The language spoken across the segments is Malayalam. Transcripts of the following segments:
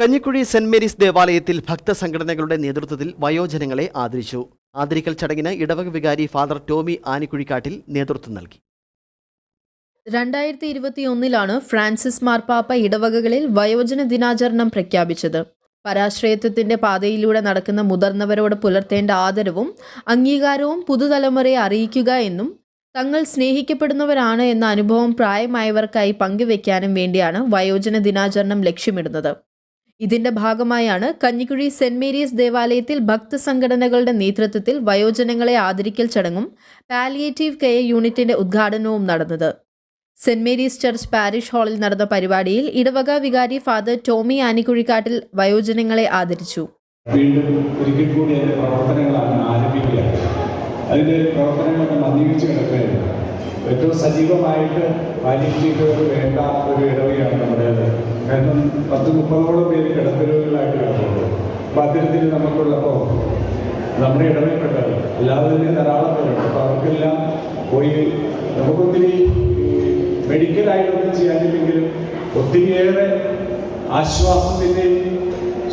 കഞ്ഞിക്കുഴി സെന്റ് മേരീസ് ദേവാലയത്തിൽ ഭക്തസംഘടനകളുടെ നേതൃത്വത്തിൽ വയോജനങ്ങളെ ആദരിച്ചു. ആദരിക്കൽ ചടങ്ങിന് ഇടവക വികാരി ഫാദർ ടോമി ആനിക്കുഴിക്കാട്ടിൽ നേതൃത്വം നൽകി. രണ്ടായിരത്തി ഇരുപത്തിയൊന്നിലാണ് ഫ്രാൻസിസ് മാർപ്പാപ്പ ഇടവകകളിൽ വയോജന ദിനാചരണം പ്രഖ്യാപിച്ചത്. പരാശ്രയത്വത്തിന്റെ പാതയിലൂടെ നടക്കുന്ന മുതിർന്നവരോട് പുലർത്തേണ്ട ആദരവും അംഗീകാരവും പുതുതലമുറയെ അറിയിക്കുക എന്നും തങ്ങൾ സ്നേഹിക്കപ്പെടുന്നവരാണ് എന്ന അനുഭവം പ്രായമായവർക്കായി പങ്കുവെക്കാനും വേണ്ടിയാണ് വയോജന ദിനാചരണം ലക്ഷ്യമിടുന്നത്. ഇതിന്റെ ഭാഗമായാണ് കഞ്ഞിക്കുഴി സെന്റ് മേരീസ് ദേവാലയത്തിൽ ഭക്ത സംഘടനകളുടെ നേതൃത്വത്തിൽ വയോജനങ്ങളെ ആദരിക്കൽ ചടങ്ങും പാലിയേറ്റീവ് കെയർ യൂണിറ്റിന്റെ ഉദ്ഘാടനവും നടന്നത്. സെന്റ് മേരീസ് ചർച്ച് പാരിഷ് ഹാളിൽ നടന്ന പരിപാടിയിൽ ഇടവക വികാരി ഫാദർ ടോമി ആനിക്കുഴിക്കാട്ടിൽ വയോജനങ്ങളെ ആദരിച്ചു. അതിന്റെ പ്രവർത്തനങ്ങളൊക്കെ മന്ദീകരിച്ച് കിടക്കുകയാണ്. ഏറ്റവും സജീവമായിട്ട് പാലിയേറ്റീവ് വേണ്ട ഒരു ഇടവകയാണ് നമ്മുടേത് കാരണം പത്ത് മുപ്പതോളം പേര് കിടപ്പുരോഗികളായിട്ട് കിടക്കുന്നത് അപ്പൊ അത്തരത്തിൽ നമുക്കുള്ളപ്പോൾ നമ്മുടെ ഇടമേപ്പെട്ടത് അല്ലാതെ തന്നെ ധാരാളം പേരുണ്ട്. അപ്പോൾ അവർക്കെല്ലാം പോയി നമുക്കൊത്തിരി മെഡിക്കലായിട്ടൊന്നും ചെയ്യാനില്ലെങ്കിലും ഒത്തിരിയേറെ ആശ്വാസത്തിന്റെയും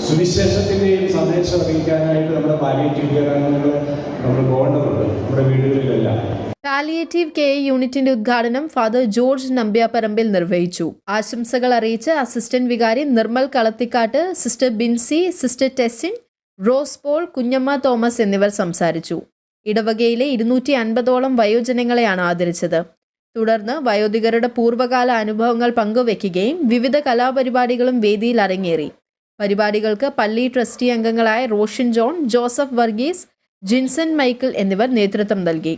സുവിശേഷത്തിന്റെയും സന്ദേശം അറിയിക്കാനായിട്ട് നമ്മുടെ പാലിയേറ്റീവ് കെയർ അംഗങ്ങൾ നമ്മൾ പോകേണ്ടതുണ്ട്. നമ്മുടെ വീടുകളിലെല്ലാം. പാലിയേറ്റീവ് കെയർ യൂണിറ്റിന്റെ ഉദ്ഘാടനം ഫാദർ ജോർജ് നമ്പ്യാപ്പറമ്പിൽ നിർവഹിച്ചു. ആശംസകൾ അറിയിച്ച് അസിസ്റ്റന്റ് വികാരി Nirmal Kalathikkattu sister Binsy sister Tesin Rose Paul Kunjamma Thomas എന്നിവർ സംസാരിച്ചു. ഇടവകയിലെ ഇരുന്നൂറ്റി അൻപതോളം വയോജനങ്ങളെയാണ് ആദരിച്ചത്. തുടർന്ന് വയോധികരുടെ പൂർവകാല അനുഭവങ്ങൾ പങ്കുവെക്കുകയും വിവിധ കലാപരിപാടികളും വേദിയിൽ അരങ്ങേറി. പരിപാടികൾക്ക് പള്ളി ട്രസ്റ്റി അംഗങ്ങളായ Roshan John Joseph Varghese Jinson Michael എന്നിവർ നേതൃത്വം നൽകി.